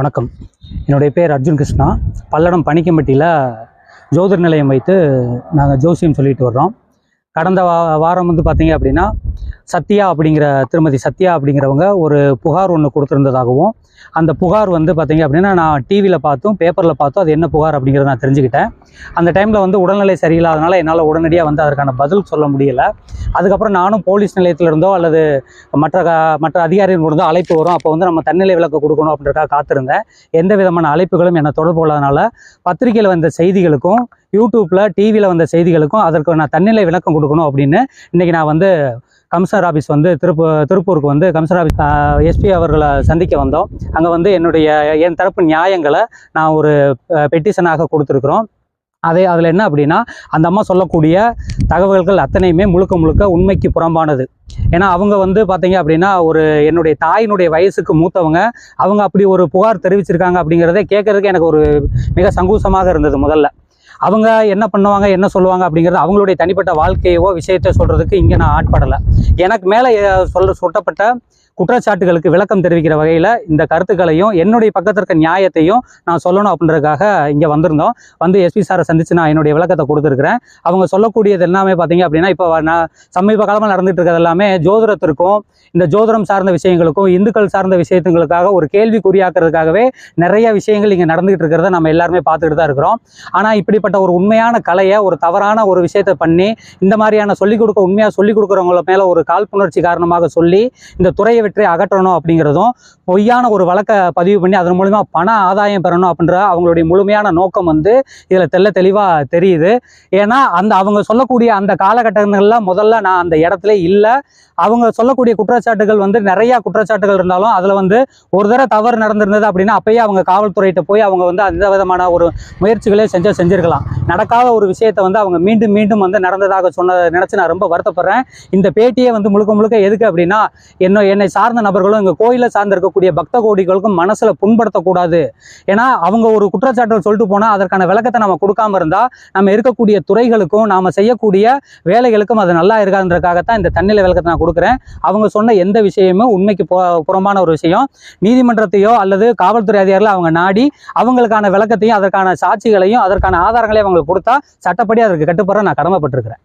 வணக்கம். என்னுடைய பேர் அர்ஜுன் கிருஷ்ணா. பல்லடம் பனிக்கம்பட்டியில் ஜோதிர் நிலையம் வைத்து நாங்கள் ஜோசியம் சொல்லிட்டு வர்றோம். கடந்த வா வாரம் வந்து பார்த்தீங்க அப்படின்னா சத்யா அப்படிங்கிற திருமதி சத்யா அப்படிங்கிறவங்க ஒரு புகார் ஒன்று கொடுத்துருந்ததாகவும் அந்த புகார் வந்து பார்த்திங்க அப்படின்னா நான் டிவியில் பார்த்தும் பேப்பரில் பார்த்தும் அது என்ன புகார் அப்படிங்கிறத நான் தெரிஞ்சுக்கிட்டேன். அந்த டைமில் வந்து உடல்நிலை சரியில்லாதனால என்னால் உடனடியாக வந்து அதற்கான பதில் சொல்ல முடியலை. அதுக்கப்புறம் நானும் போலீஸ் நிலையத்தில் இருந்தோ அல்லது மற்ற க- மற்ற அதிகாரிகள் இருந்தோ அழைப்பு வரும். அப்போ வந்து நம்ம தன்னிலை விளக்கு கொடுக்கணும் அப்படின்றக்காக காத்திருந்தேன். எந்த விதமான அழைப்புகளும் என்னை தொடர்பு கொள்ளாதனால பத்திரிகையில் வந்த செய்திகளுக்கும் யூடியூப்பில் டிவியில் வந்த செய்திகளுக்கும் அதற்கு நான் தன்னிலை விளக்கம் கொடுக்கணும் அப்படின்னு இன்றைக்கி நான் வந்து கமிஷனர் ஆஃபீஸ் வந்து திருப்பு திருப்பூருக்கு வந்து கமிஷனர் ஆஃபீஸ் எஸ்பி அவர்களை சந்திக்க வந்தோம். அங்கே வந்து என்னுடைய என் தரப்பு நியாயங்களை நான் ஒரு பெட்டிஷனாக கொடுத்துருக்குறோம். அதே அதில் என்ன அப்படின்னா அந்த அம்மா சொல்லக்கூடிய தகவல்கள் அத்தனையுமே முழுக்க முழுக்க உண்மைக்கு புறம்பானது. ஏன்னா அவங்க வந்து பார்த்தீங்க அப்படின்னா ஒரு என்னுடைய தாயினுடைய வயசுக்கு மூத்தவங்க. அவங்க அப்படி ஒரு புகார் தெரிவிச்சிருக்காங்க அப்படிங்கிறதே கேட்கறதுக்கு எனக்கு ஒரு மிக சங்கூசமாக இருந்தது முதல்ல. அவங்க என்ன பண்ணுவாங்க என்ன சொல்லுவாங்க அப்படிங்கிறது அவங்களுடைய தனிப்பட்ட வாழ்க்கையவோ விஷயத்தை சொல்கிறதுக்கு இங்கே நான் ஆட்படலை. எனக்கு மேலே சொல்ல சுட்டப்பட்ட குற்றச்சாட்டுகளுக்கு விளக்கம் தெரிவிக்கிற வகையில் இந்த கருத்துக்களையும் என்னுடைய பக்கத்திற்கு நியாயத்தையும் நான் சொல்லணும் அப்படின்றதுக்காக இங்கே வந்திருந்தோம். வந்து எஸ்பி சாரை சந்தித்து நான் என்னுடைய விளக்கத்தை கொடுத்துருக்குறேன். அவங்க சொல்லக்கூடியது எல்லாமே பார்த்தீங்க அப்படின்னா இப்போ நான் சமீப காலமாக நடந்துட்டு இருக்கிறது எல்லாமே ஜோதிடத்திற்கும் இந்த ஜோதிடம் சார்ந்த விஷயங்களுக்கும் இந்துக்கள் சார்ந்த விஷயத்துங்களுக்காக ஒரு கேள்விக்குறியாக்குறதுக்காகவே நிறைய விஷயங்கள் இங்கே நடந்துகிட்டு இருக்கிறத நம்ம எல்லாருமே பார்த்துக்கிட்டு தான் இருக்கிறோம். ஆனால் இப்படிப்பட்ட ஒரு உண்மையான கலையை ஒரு தவறான ஒரு விஷயத்தை பண்ணி இந்த மாதிரியான சொல்லிக் கொடுக்க உண்மையாக சொல்லிக் கொடுக்குறவங்கள மேலே ஒரு காழ்ப்புணர்ச்சி காரணமாக சொல்லி இந்த துறையை வெற்றி அகற்றணும் அப்படிங்கிறதும் பொய்யான ஒரு வழக்கை பதிவு பண்ணி அதன் மூலிமா பண ஆதாயம் பெறணும் அப்படின்ற அவங்களுடைய முழுமையான நோக்கம் வந்து இதில் தெள்ள தெளிவாக தெரியுது. ஏன்னா அந்த அவங்க சொல்லக்கூடிய அந்த காலகட்டங்களில் முதல்ல நான் அந்த இடத்துல இல்லை. அவங்க சொல்லக்கூடிய குற்றச்சாட்டுகள் வந்து நிறைய குற்றச்சாட்டுகள் இருந்தாலும் அதில் வந்து ஒரு தடவை தவறு நடந்திருந்தது அப்படின்னா அப்பயே அவங்க காவல்துறையிட்ட போய் அவங்க வந்து அந்த விதமான ஒரு முயற்சிகளே செஞ்ச செஞ்சிருக்கலாம். நடக்காத ஒரு விஷயத்தை வந்து அவங்க மீண்டும் மீண்டும் வந்து நடந்ததாக சொன்னதை நினச்சி நான் ரொம்ப வருத்தப்படுறேன். இந்த பேட்டியே வந்து முழுக்க முழுக்க எதுக்கு அப்படின்னா என்ன என்னை சார்ந்த நபர்களும் எங்கள் கோயிலை சார்ந்து இருக்கக்கூடிய பக்த கோடிகளுக்கும் மனசில் புண்படுத்தக்கூடாது. ஏன்னா அவங்க ஒரு குற்றச்சாட்டுகள் சொல்லிட்டு போனால் அதற்கான விளக்கத்தை நம்ம கொடுக்காம இருந்தால் நம்ம இருக்கக்கூடிய துறைகளுக்கும் நாம் செய்யக்கூடிய வேலைகளுக்கும் அது நல்லா இருக்காதுன்றதுக்காகத்தான் இந்த தன்னிலை விளக்கத்தை நான் கொடுக்குறேன். அவங்க சொன்ன எந்த விஷயமும் உண்மைக்கு புறம்பான ஒரு விஷயம். நீதிமன்றத்தையோ அல்லது காவல்துறை அதிகாரிகளை அவங்க நாடி அவங்களுக்கான விளக்கத்தையும் அதற்கான சாட்சிகளையும் அதற்கான ஆதாரங்களையும் அவங்களுக்கு கொடுத்தா சட்டப்படி அதற்கு கட்டுப்பட நான் கடமைப்பட்டிருக்கிறேன்.